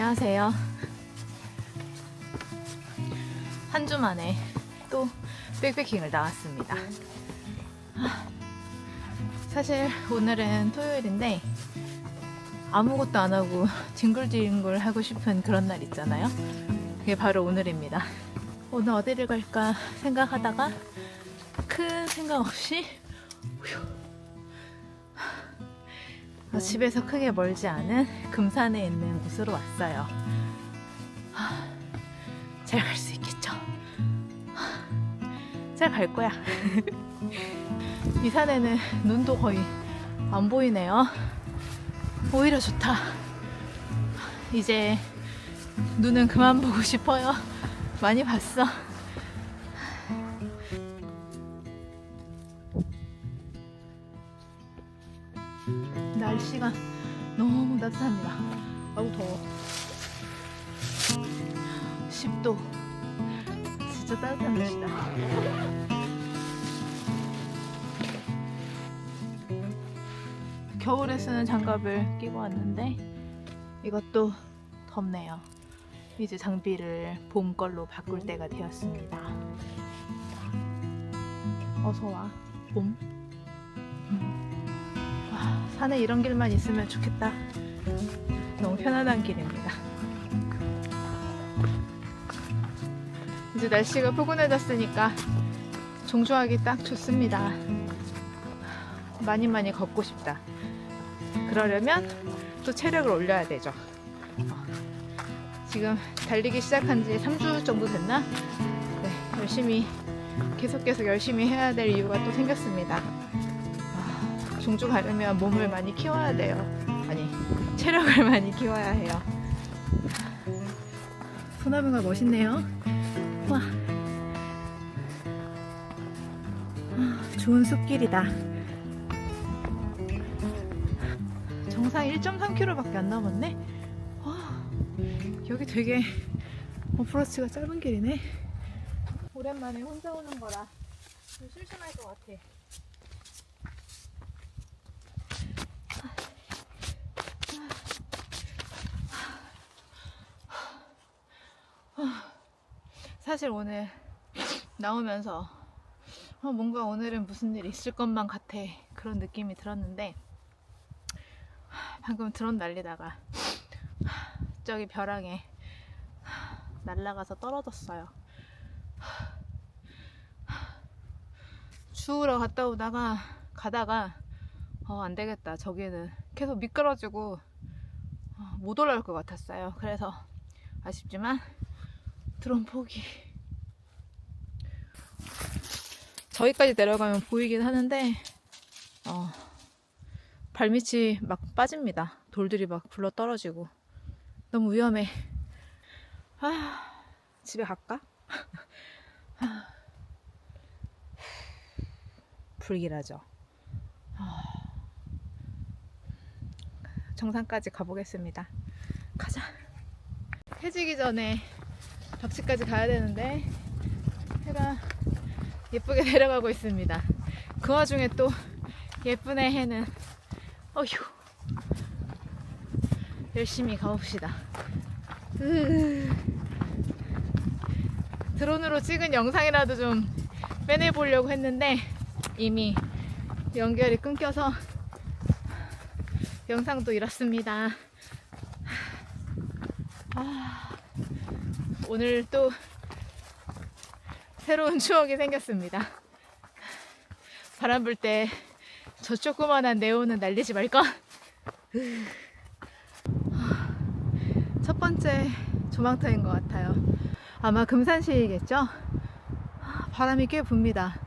안녕하세요. 한 주 만에 또 백패킹을 나왔습니다. 아, 사실 오늘은 토요일인데 아무것도 안 하고 뒹굴뒹굴 하고 싶은 그런 날 있잖아요. 그게 바로 오늘입니다. 오늘 어디를 갈까 생각하다가 큰 생각 없이 집에서 크게 멀지 않은 금산에 있는 곳으로 왔어요. 잘 갈 수 있겠죠? 잘 갈 거야. 이 산에는 눈도 거의 안 보이네요. 오히려 좋다. 이제 눈은 그만 보고 싶어요. 많이 봤어. 날씨가 따뜻합니다. 아우 더워. 10도. 진짜 따뜻한 날씨다. 겨울에 쓰는 장갑을 끼고 왔는데 이것도 덥네요. 이제 장비를 봄 걸로 바꿀 때가 되었습니다. 어서 와, 봄. 음. 와, 산에 이런 길만 있으면 좋겠다. 너무 편안한 길입니다. 이제 날씨가 포근해졌으니까 종주하기 딱 좋습니다. 많이 많이 걷고 싶다. 그러려면 또 체력을 올려야 되죠. 어, 지금 달리기 시작한 지 3주 정도 됐나? 네, 열심히 계속 계속 열심히 해야 될 이유가 또 생겼습니다. 아, 종주 가려면 몸을 많이 키워야 돼요. 아니, 체력을 많이 키워야 해요. 소나무가 멋있네요. 와. 아, 좋은 숲길이다. 정상 1.3km밖에 안 남았네. 와, 여기 되게 어프로치가 짧은 길이네. 오랜만에 혼자 오는 거라 좀 심심할 것 같아. 사실 오늘 나오면서 어, 뭔가 오늘은 무슨 일 있을 것만 같아 그런 느낌이 들었는데 방금 드론 날리다가 저기 벼랑에 날아가서 떨어졌어요. 주우러 갔다 오다가 가다가 어, 안 되겠다. 저기는 계속 미끄러지고 어, 못 올라올 것 같았어요. 그래서 아쉽지만 드론 포기. 저기까지 내려가면 보이긴 하는데 어, 발밑이 막 빠집니다. 돌들이 막 굴러 떨어지고 너무 위험해. 아, 집에 갈까? 아, 불길하죠. 아, 정상까지 가보겠습니다. 가자. 해지기 전에 벽지까지 가야 되는데 해가 예쁘게 내려가고 있습니다. 그 와중에 또 예쁜 해는 어휴 열심히 가봅시다. 으... 드론으로 찍은 영상이라도 좀 빼내보려고 했는데 이미 연결이 끊겨서 영상도 잃었습니다. 아, 오늘 또 새로운 추억이 생겼습니다. 바람 불 때 저 조그만한 네온은 날리지 말까? 첫 번째 조망터인 것 같아요. 아마 금산시이겠죠? 바람이 꽤 붑니다.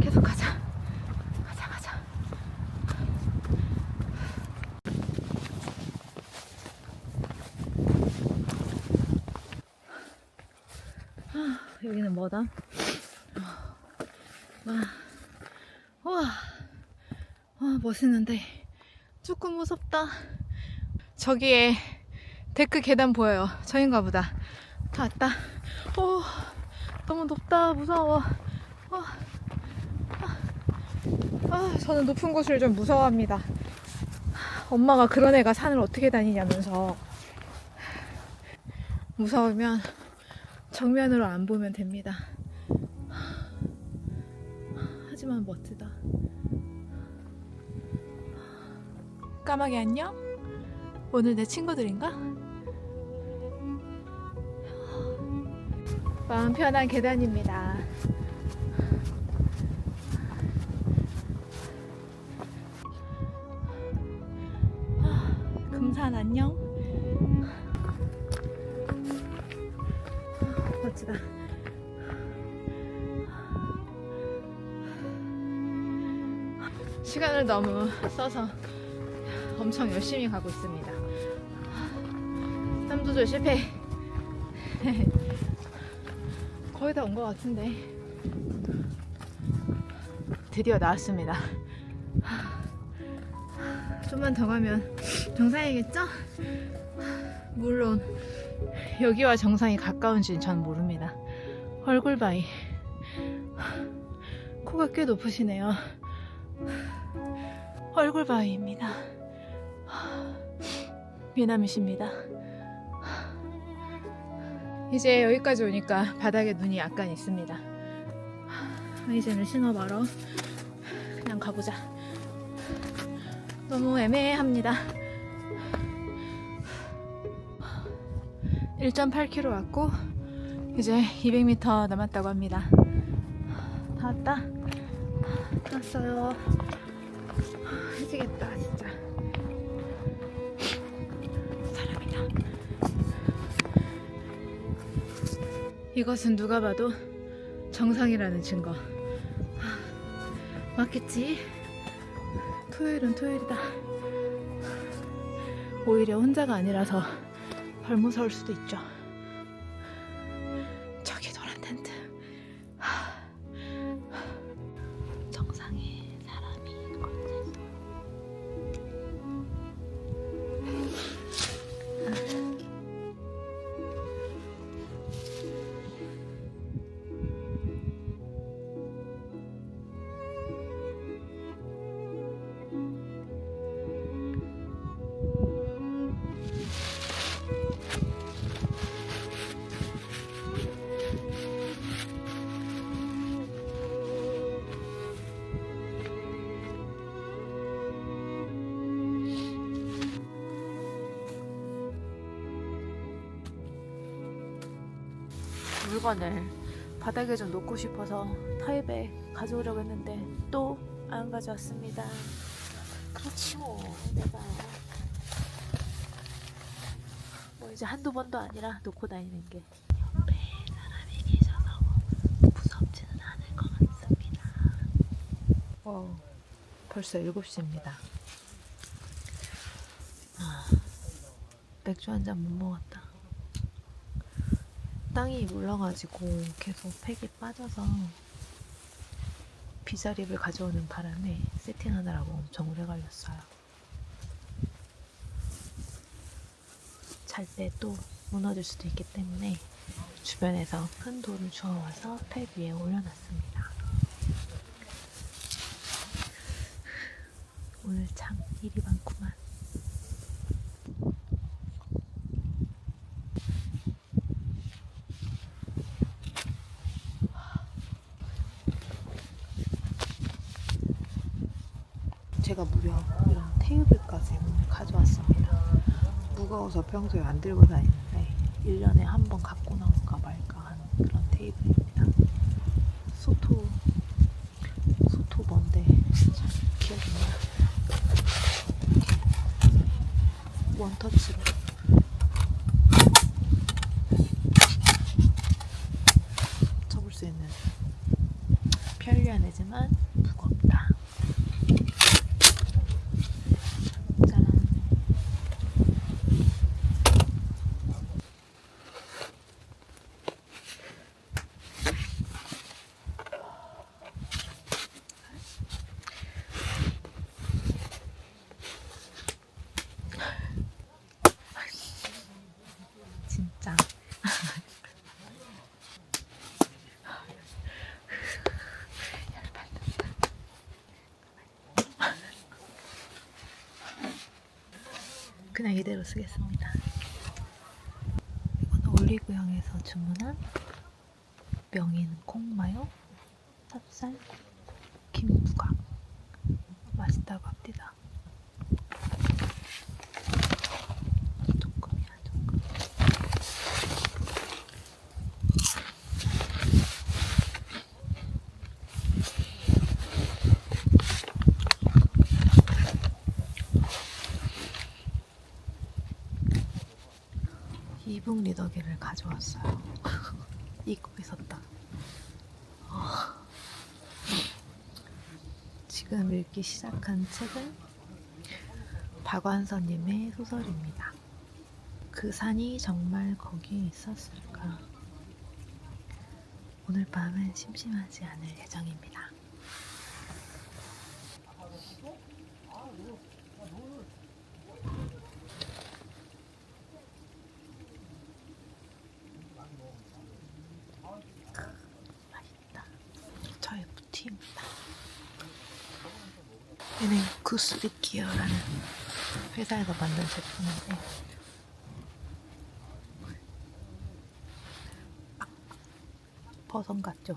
계속 가자. 가자, 가자. 아, 여기는 뭐다? 와, 우와, 와, 멋있는데 조금 무섭다. 저기에 데크 계단 보여요. 저인가 보다. 다 왔다. 오, 너무 높다. 무서워. 와, 아, 아, 저는 높은 곳을 좀 무서워합니다. 엄마가 그런 애가 산을 어떻게 다니냐면서 무서우면 정면으로 안 보면 됩니다. 하지만 멋지다. 까마귀 안녕? 오늘 내 친구들인가? 마음 편한 계단입니다. 아, 금산 안녕? 멋지다. 시간을 너무 써서 엄청 열심히 가고 있습니다. 삼두조 실패. 거의 다 온 것 같은데. 드디어 나왔습니다. 좀만 더 가면 정상이겠죠? 물론 여기와 정상이 가까운지는 전 모릅니다. 얼굴 바위. 코가 꽤 높으시네요. 얼굴 바위입니다. 미남이십니다. 이제 여기까지 오니까 바닥에 눈이 약간 있습니다. 이제는 신어봐러 그냥 가보자. 너무 애매합니다. 1.8km 왔고 이제 200m 남았다고 합니다. 다 왔다. 다 왔어요. 미치겠다 진짜. 사람이다. 이것은 누가 봐도 정상이라는 증거. 맞겠지? 토요일은 토요일이다. 오히려 혼자가 아니라서 덜 무서울 수도 있죠. 물건을 바닥에 좀 놓고 싶어서 타입에 가져오려고 했는데 또 안 가져왔습니다. 그렇지 뭐 내가 뭐 이제 한두 번도 아니라 놓고 다니는 게 옆에 사람이 계셔서 무섭지는 않을 것 같습니다. 어, 벌써 7시입니다. 아, 맥주 한 잔 못 먹었다. 땅이 물러가지고 계속 팩이 빠져서 비자립을 가져오는 바람에 세팅하느라고 엄청 오래 걸렸어요. 잘 때 또 무너질 수도 있기 때문에 주변에서 큰 돌을 주워와서 팩 위에 올려놨습니다. 오늘 참 일이 많구만. 제가 무려 이런 테이블까지 오늘 가져왔습니다. 무거워서 평소에 안 들고 다니는데 1년에 한 번 갖고 나올까 말까 하는 그런 테이블입니다. 소토 소토 뭔데 참 기억이 안 나. 원터치로 접을 수 있는 편리한 애지만 무겁다. 짠. 진짜. 열받는다. 그냥 이대로 쓰겠습니다. 이건 올리브영에서 주문한 명인 콩마요, 찹쌀, 김부각 맛있다고 합니다. 조금이야 조금. 이북 리더기를 가져왔어요. 입고 있었다. 아. 지금 읽기 시작한 책은 박완서님의 소설입니다. 그 산이 정말 거기에 있었을까? 오늘 밤은 심심하지 않을 예정입니다. 저의 부티입니다. 얘는 구스비키어라는 회 사에서 만든 제품인데 버섯 같죠?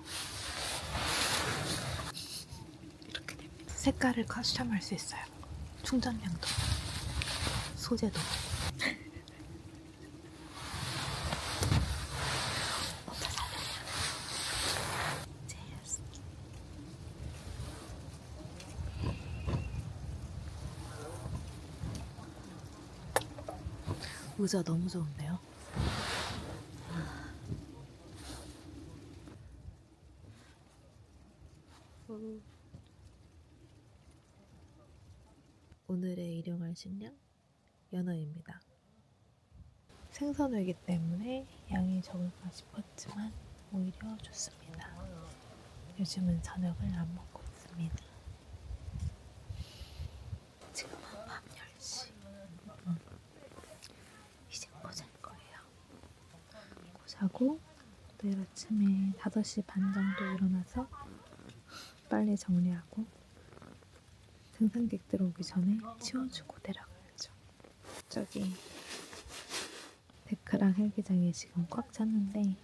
이렇게 됩니다. 색깔을 커스텀할 수 있어요. 충전량도, 소재도. 먼저 살려요. 제스. 의자 너무 좋은데요? 오늘의 일용할 식량 연어입니다. 생선회기 때문에 양이 적을까 싶었지만 오히려 좋습니다. 요즘은 저녁을 안 먹고 있습니다. 지금은 밤 10시. 이제 뭐 잘 거예요. 뭐 자고 내일 아침에 5시 반 정도 일어나서 빨리 정리하고 등산객들 오기 전에 치워주고 내려가야죠. 저기 데크랑 헬기장이 지금 꽉 찼는데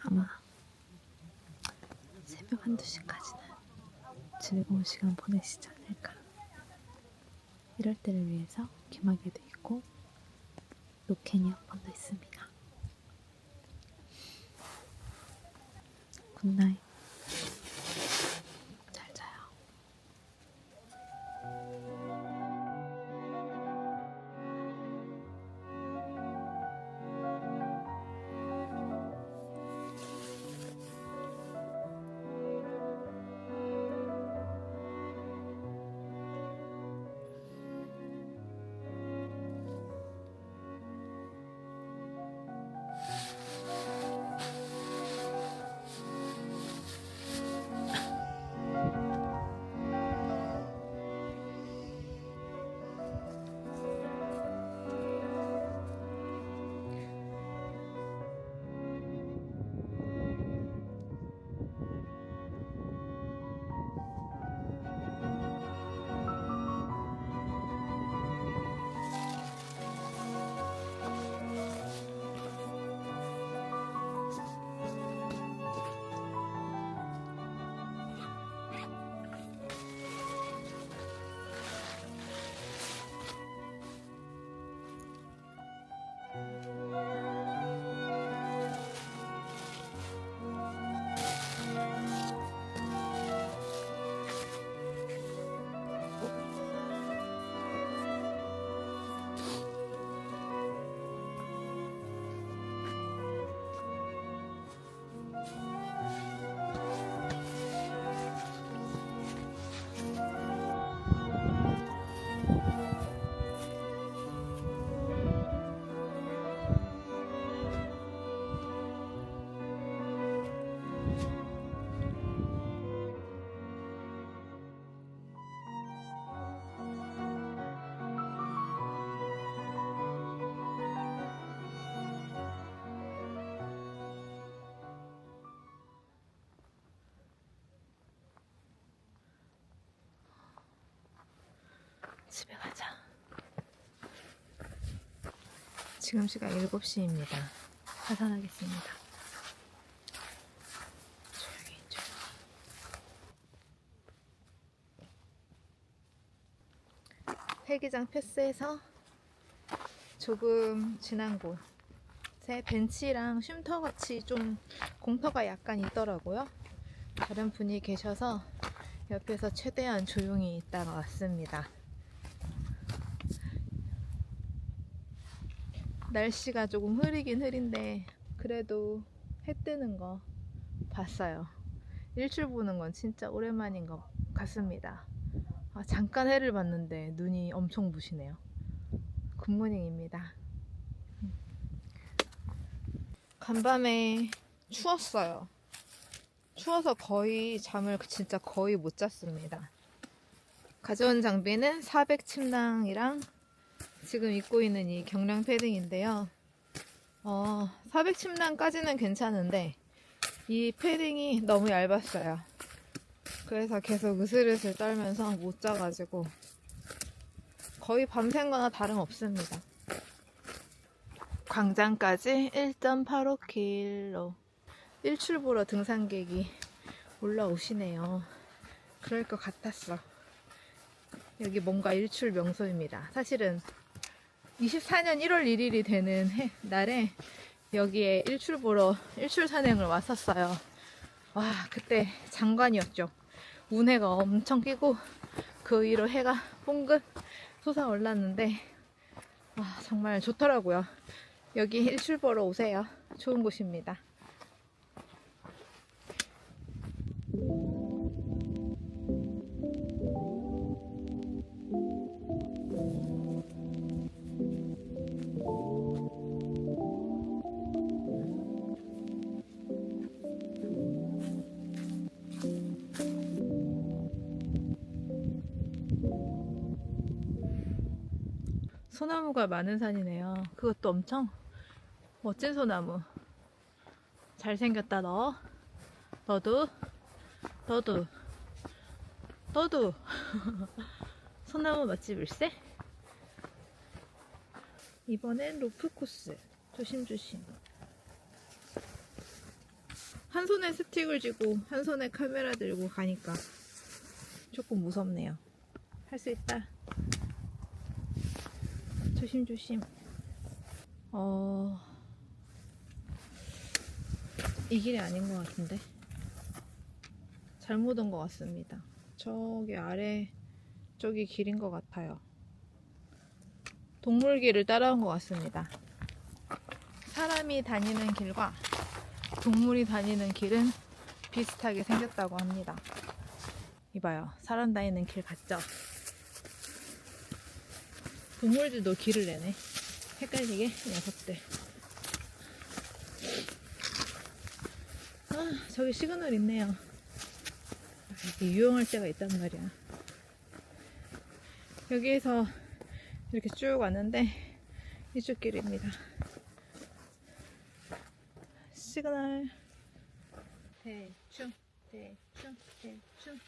아마 새벽 한두 시까지는 즐거운 시간 보내시지 않을까. 이럴 때를 위해서 귀마개도 있고 로켓 이어폰도 있습니다. 굿나 집에 가자. 지금 시간 7시입니다. 하산하겠습니다. 조용히, 조용히. 회기장 패스해서 조금 지난 곳에 벤치랑 쉼터 같이 좀 공터가 약간 있더라고요. 다른 분이 계셔서 옆에서 최대한 조용히 있다가 왔습니다. 날씨가 조금 흐리긴 흐린데 그래도 해 뜨는 거 봤어요. 일출 보는 건 진짜 오랜만인 것 같습니다. 아, 잠깐 해를 봤는데 눈이 엄청 부시네요. 굿모닝입니다. 간밤에 추웠어요. 추워서 거의 잠을 진짜 거의 못 잤습니다. 가져온 장비는 400 침낭이랑 지금 입고 있는 이 경량 패딩인데요. 어, 400 침낭까지는 괜찮은데 이 패딩이 너무 얇았어요. 그래서 계속 으슬으슬 떨면서 못 자가지고 거의 밤샌 거나 다름없습니다. 광장까지 1.85km. 일출 보러 등산객이 올라오시네요. 그럴 것 같았어. 여기 뭔가 일출 명소입니다. 사실은 24년 1월 1일이 되는 해, 날에 여기에 일출 보러 일출 산행을 왔었어요. 와, 그때 장관이었죠. 운해가 엄청 끼고 그 위로 해가 뽕긋 솟아 올랐는데 와, 정말 좋더라고요. 여기 일출 보러 오세요. 좋은 곳입니다. 소나무가 많은 산이네요. 그것도 엄청 멋진 소나무. 잘생겼다, 너. 너도. 너도. 너도. 소나무 맛집일세? 이번엔 로프 코스. 조심조심. 한 손에 스틱을 쥐고 한 손에 카메라 들고 가니까 조금 무섭네요. 할 수 있다. 조심조심. 어, 이 길이 아닌 것 같은데. 잘못 온 것 같습니다. 저기 아래 쪽이 길인 것 같아요. 동물길을 따라온 것 같습니다. 사람이 다니는 길과 동물이 다니는 길은 비슷하게 생겼다고 합니다. 이봐요. 사람 다니는 길 같죠? 동물들도 길을 내네. 헷갈리게 녀석들. 아, 저기 시그널 있네요. 이게 유용할 때가 있단 말이야. 여기에서 이렇게 쭉 왔는데 이쪽 길입니다. 시그널 대충 대충 대충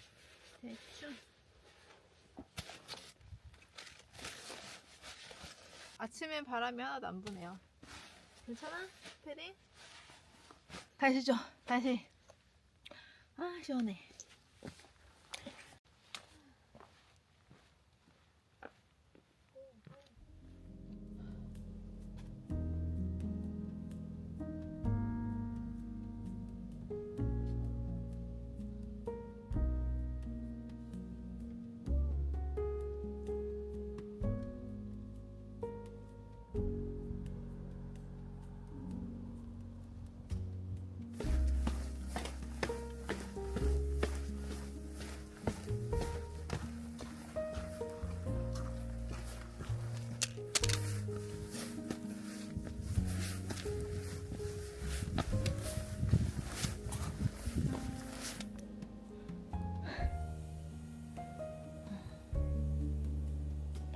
대충 아침엔 바람이 하나도 안 부네요. 괜찮아? 패딩? 다시 줘. 다시. 아, 시원해.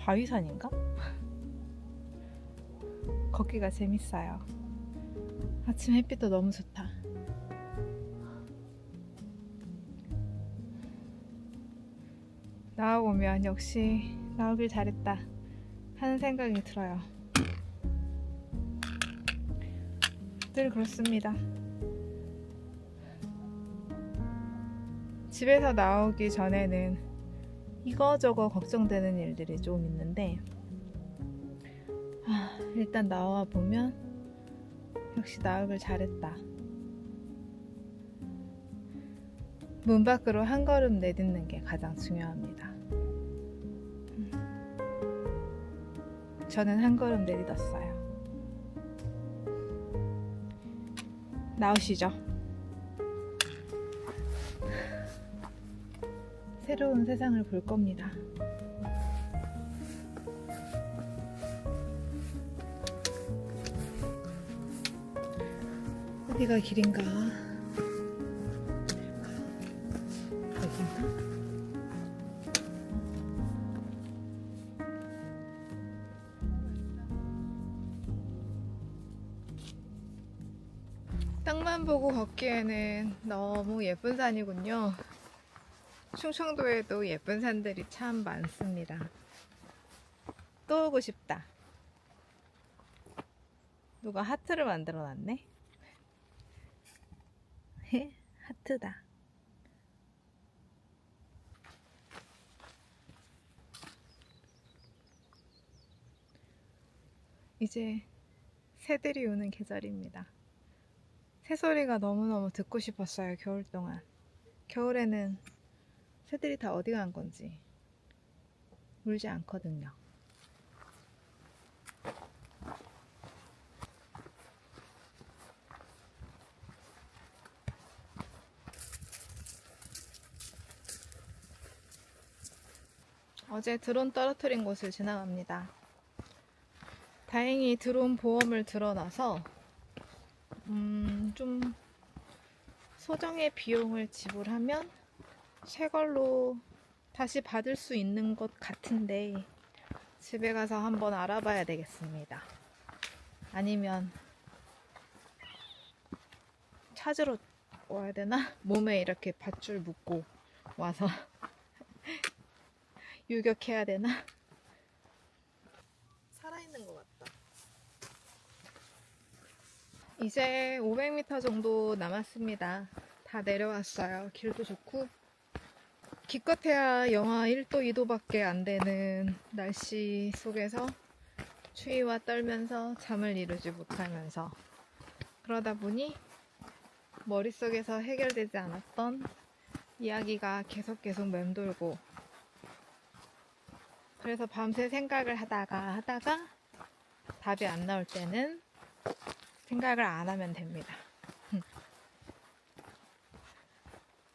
바위산인가? 걷기가 재밌어요. 아침 햇빛도 너무 좋다. 나와보면 역시 나오길 잘했다 하는 생각이 들어요. 늘 그렇습니다. 집에서 나오기 전에는 이거저거 걱정되는 일들이 좀 있는데, 아, 일단 나와 보면 역시 나오길 잘했다. 문 밖으로 한 걸음 내딛는 게 가장 중요합니다. 음. 저는 한 걸음 내딛었어요. 나오시죠. 새로운 세상을 볼 겁니다. 어디가 길인가? 여긴가? 땅만 보고 걷기에는 너무 예쁜 산이군요. 충청도에도 예쁜 산들이 참 많습니다. 또 오고 싶다. 누가 하트를 만들어 놨네? 하트다. 이제 새들이 우는 계절입니다. 새소리가 너무너무 듣고 싶었어요, 겨울 동안. 겨울에는 새들이 다 어디 간 건지 울지 않거든요. 어제 드론 떨어뜨린 곳을 지나갑니다. 다행히 드론 보험을 들어놔서 음, 좀 소정의 비용을 지불하면 새 걸로 다시 받을 수 있는 것 같은데 집에 가서 한번 알아봐야 되겠습니다. 아니면 찾으러 와야 되나? 몸에 이렇게 밧줄 묶고 와서 유격해야 되나? 살아있는 것 같다. 이제 500m 정도 남았습니다. 다 내려왔어요. 길도 좋고. 기껏해야 영하 1도, 2도밖에 안 되는 날씨 속에서 추위와 떨면서 잠을 이루지 못하면서 그러다 보니 머릿속에서 해결되지 않았던 이야기가 계속 계속 맴돌고 그래서 밤새 생각을 하다가 하다가 답이 안 나올 때는 생각을 안 하면 됩니다.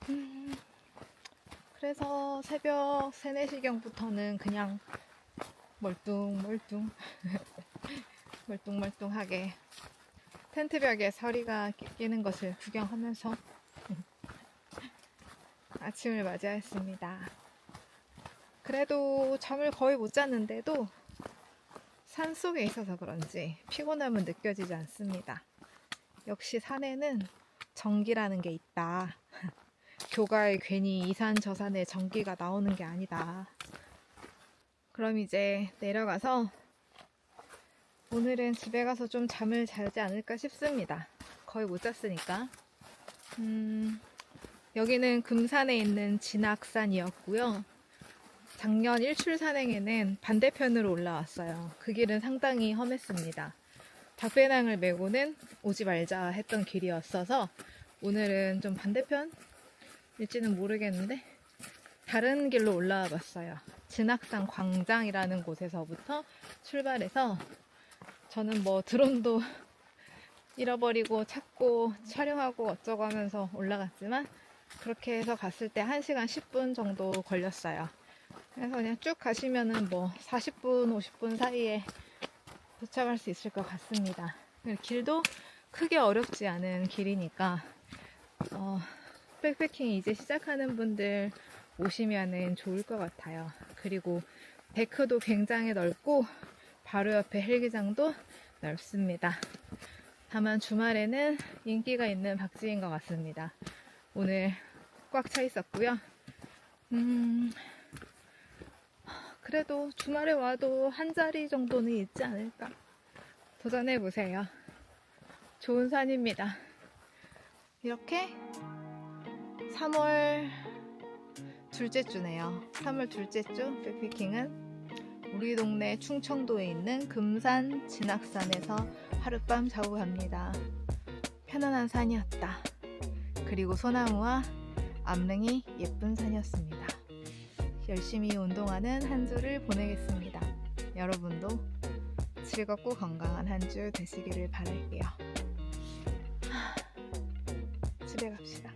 음, 그래서 새벽 3, 4시경부터는 그냥 멀뚱멀뚱 멀뚱멀뚱하게 텐트벽에 서리가 끼는 것을 구경하면서 아침을 맞이했습니다. 그래도 잠을 거의 못 잤는데도 산 속에 있어서 그런지 피곤함은 느껴지지 않습니다. 역시 산에는 전기라는 게 있다. 교가에 괜히 이산 저 산에 전기가 나오는 게 아니다. 그럼 이제 내려가서 오늘은 집에 가서 좀 잠을 자지 않을까 싶습니다. 거의 못 잤으니까. 음, 여기는 금산에 있는 진악산이었고요. 작년 일출 산행에는 반대편으로 올라왔어요. 그 길은 상당히 험했습니다. 닭배낭을 메고는 오지 말자 했던 길이었어서 오늘은 좀 반대편 일지는 모르겠는데 다른 길로 올라와 봤어요. 진악산 광장이라는 곳에서부터 출발해서 저는 뭐 드론도 잃어버리고 찾고 촬영하고 어쩌고 하면서 올라갔지만 그렇게 해서 갔을 때 1시간 10분 정도 걸렸어요. 그래서 그냥 쭉 가시면은 뭐 40분, 50분 사이에 도착할 수 있을 것 같습니다. 길도 크게 어렵지 않은 길이니까 어, 백패킹 이제 시작하는 분들 오시면은 좋을 것 같아요. 그리고 데크도 굉장히 넓고 바로 옆에 헬기장도 넓습니다. 다만 주말에는 인기가 있는 박지인 것 같습니다. 오늘 꽉 차 있었고요. 음, 그래도 주말에 와도 한 자리 정도는 있지 않을까. 도전해 보세요. 좋은 산입니다. 이렇게 3월 둘째 주네요. 3월 둘째 주 백패킹은 우리 동네 충청도에 있는 금산 진학산에서 하룻밤 자고 갑니다. 편안한 산이었다. 그리고 소나무와 암릉이 예쁜 산이었습니다. 열심히 운동하는 한 주를 보내겠습니다. 여러분도 즐겁고 건강한 한 주 되시기를 바랄게요. 하, 집에 갑시다.